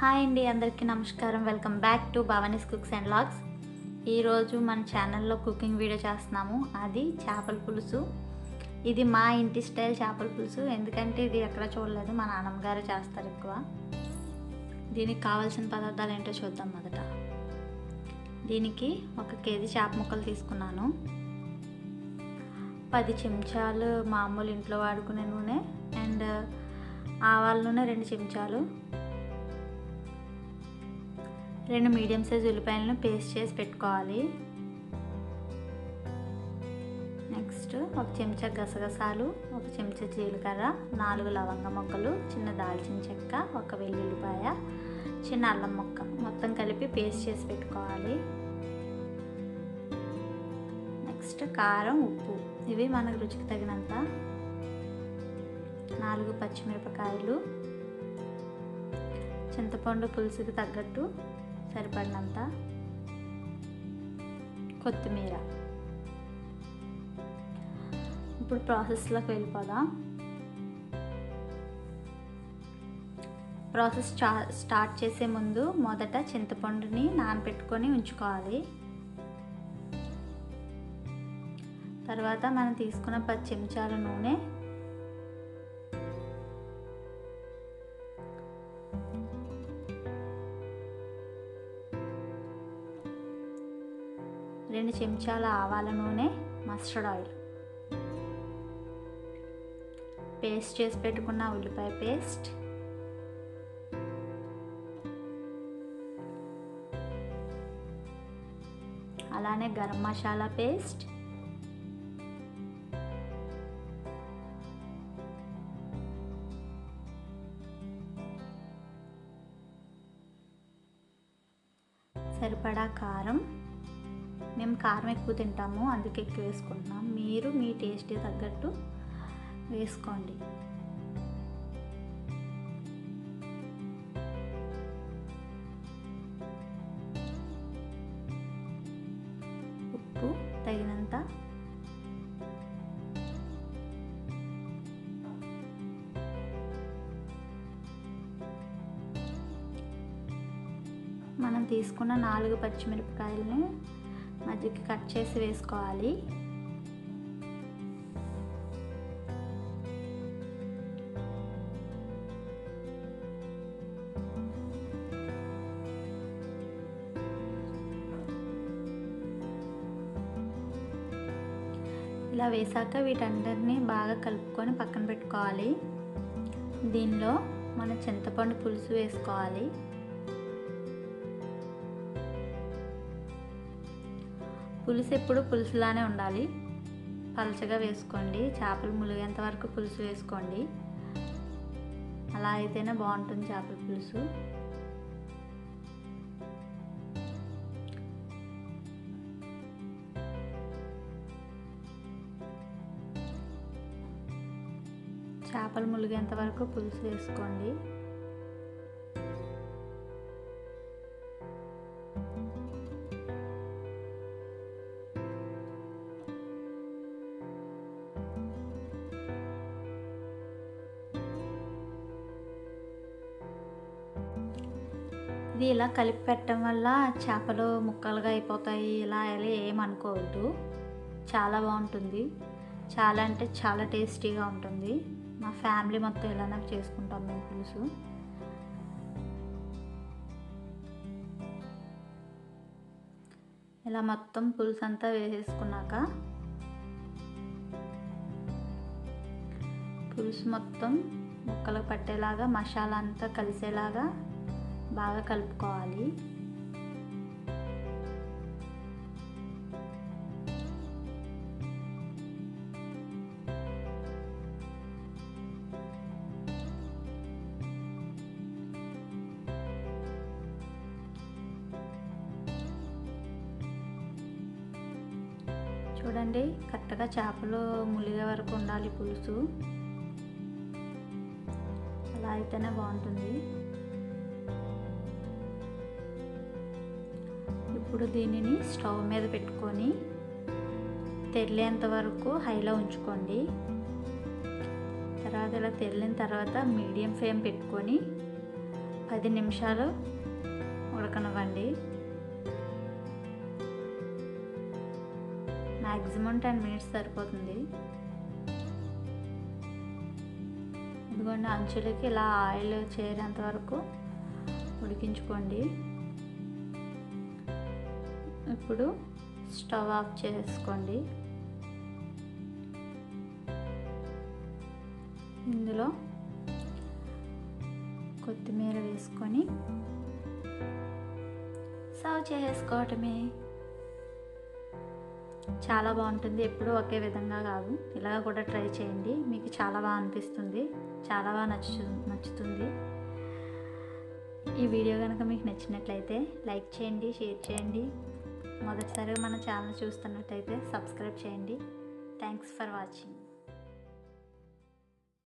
Hi అండి అందరికీ నమస్కారం. Welcome back to Bhavani's cooks and vlogs ఈరోజు మన ఛానల్లో కుకింగ్ వీడియో చేస్తున్నాము. అది చేపల పులుసు. ఇది మా ఇంటి స్టైల్ చేపల పులుసు. ఎందుకంటే ఇది ఎక్కడ చూడలేదు. మా నాన్నమ్మ గారు చేస్తారు ఎక్కువ. దీనికి కావాల్సిన పదార్థాలు ఏంటో చూద్దాం మొదట. దీనికి ఒక కేజీ చేప ముక్కలు తీసుకున్నాను. పది చెంచాలు మామూలు ఇంట్లో వాడుకునే నూనె. అండ్ ఆవాల నూనె రెండు చెంచాలు. రెండు మీడియం సైజ్ ఉల్లిపాయలను పేస్ట్ చేసి పెట్టుకోవాలి. నెక్స్ట్ ఒక చెంచా గసగసాలు ఒక చెంచా జీలకర్ర నాలుగు లవంగ మొక్కలు చిన్న దాల్చిన చెక్క ఒక వెల్లుల్లిపాయ చిన్న అల్లం మొక్క మొత్తం కలిపి పేస్ట్ చేసి పెట్టుకోవాలి. నెక్స్ట్ కారం ఉప్పు. ఇవి మనకు రుచికి తగినంత. నాలుగు పచ్చిమిరపకాయలు. చింతపండు పులుసుకి తగ్గట్టు సరిపడినంత? కొత్తిమీర. ఇప్పుడు ప్రాసెస్లోకి వెళ్ళిపోదాం. ప్రాసెస్ స్టా స్టార్ట్ చేసే ముందు మొదట చింతపండుని నానబెట్టుకొని ఉంచుకోవాలి. తర్వాత మనం తీసుకున్న పది చెంచాల నూనె రెండు చెంచాల ఆవాల నూనె మస్టర్డ్ ఆయిల్ పేస్ట్ చేసి పెట్టుకున్న ఉల్లిపాయ పేస్ట్ అలానే గరం మసాలా పేస్ట్ సరిపడా కారం. మేము కారం ఎక్కువ తింటాము అందుకే ఎక్కువ వేసుకుంటున్నాం. మీరు మీ టేస్ట్ తగ్గట్టు వేసుకోండి. ఉప్పు తగినంత మనం తీసుకున్న నాలుగు పచ్చిమిరపకాయలని మధ్యకి కట్ చేసి వేసుకోవాలి. ఇలా వేసాక వీటందరినీ బాగా కలుపుకొని పక్కన పెట్టుకోవాలి. దీనిలో మన చింతపండు పులుసు వేసుకోవాలి. పులుసు ఎప్పుడు పులుసులానే ఉండాలి. పలచగా వేసుకోండి. చేపలు ములిగేంత వరకు పులుసు వేసుకోండి. అలా అయితేనే బాగుంటుంది చేపల పులుసు. చేపలు ములిగేంత వరకు పులుసు వేసుకోండి. ఇది ఇలా కలిపి పెట్టడం వల్ల చేపలు ముక్కలుగా అయిపోతాయి. ఇలా ఇలా ఏమనుకోవద్దు చాలా బాగుంటుంది. చాలా అంటే చాలా టేస్టీగా ఉంటుంది. మా ఫ్యామిలీ మొత్తం ఇలానే చేసుకుంటాం మేము పులుసు ఇలా మొత్తం పులుసు అంతా వేసేసుకున్నాక పులుసు మొత్తం ముక్కలు పట్టేలాగా మసాలా అంతా కలిసేలాగా బాగా కలుపుకోవాలి. చూడండి కరెక్ట్గా చేపలు ములిగే వరకు ఉండాలి పులుసు. అలా అయితేనే బాగుంటుంది. ఇప్పుడు దీనిని స్టవ్ మీద పెట్టుకొని తెల్లేంత వరకు హైలో ఉంచుకోండి. తర్వాత ఇలా తెల్లిన తర్వాత మీడియం ఫ్లేమ్ పెట్టుకొని పది నిమిషాలు ఉడకనివ్వండి. మ్యాక్సిమం టెన్ మినిట్స్ సరిపోతుంది. ఇదిగోండి అంచులకి ఇలా ఆయిల్ చేరేంత వరకు ఉడికించుకోండి. ఇప్పుడు స్టవ్ ఆఫ్ చేసుకోండి. ఇందులో కొత్తిమీర వేసుకొని సర్వ్ చేసుకోవటమే. చాలా బాగుంటుంది. ఎప్పుడూ ఒకే విధంగా కాదు. ఇలా కూడా ట్రై చేయండి. మీకు చాలా బాగా అనిపిస్తుంది. చాలా బాగా నచ్చు నచ్చుతుంది. ఈ వీడియో కనుక మీకు నచ్చినట్లయితే లైక్ చేయండి షేర్ చేయండి. మొదటిసారిగా మన ఛానల్ చూస్తున్నట్టయితే సబ్స్క్రైబ్ చేయండి. Thanks for watching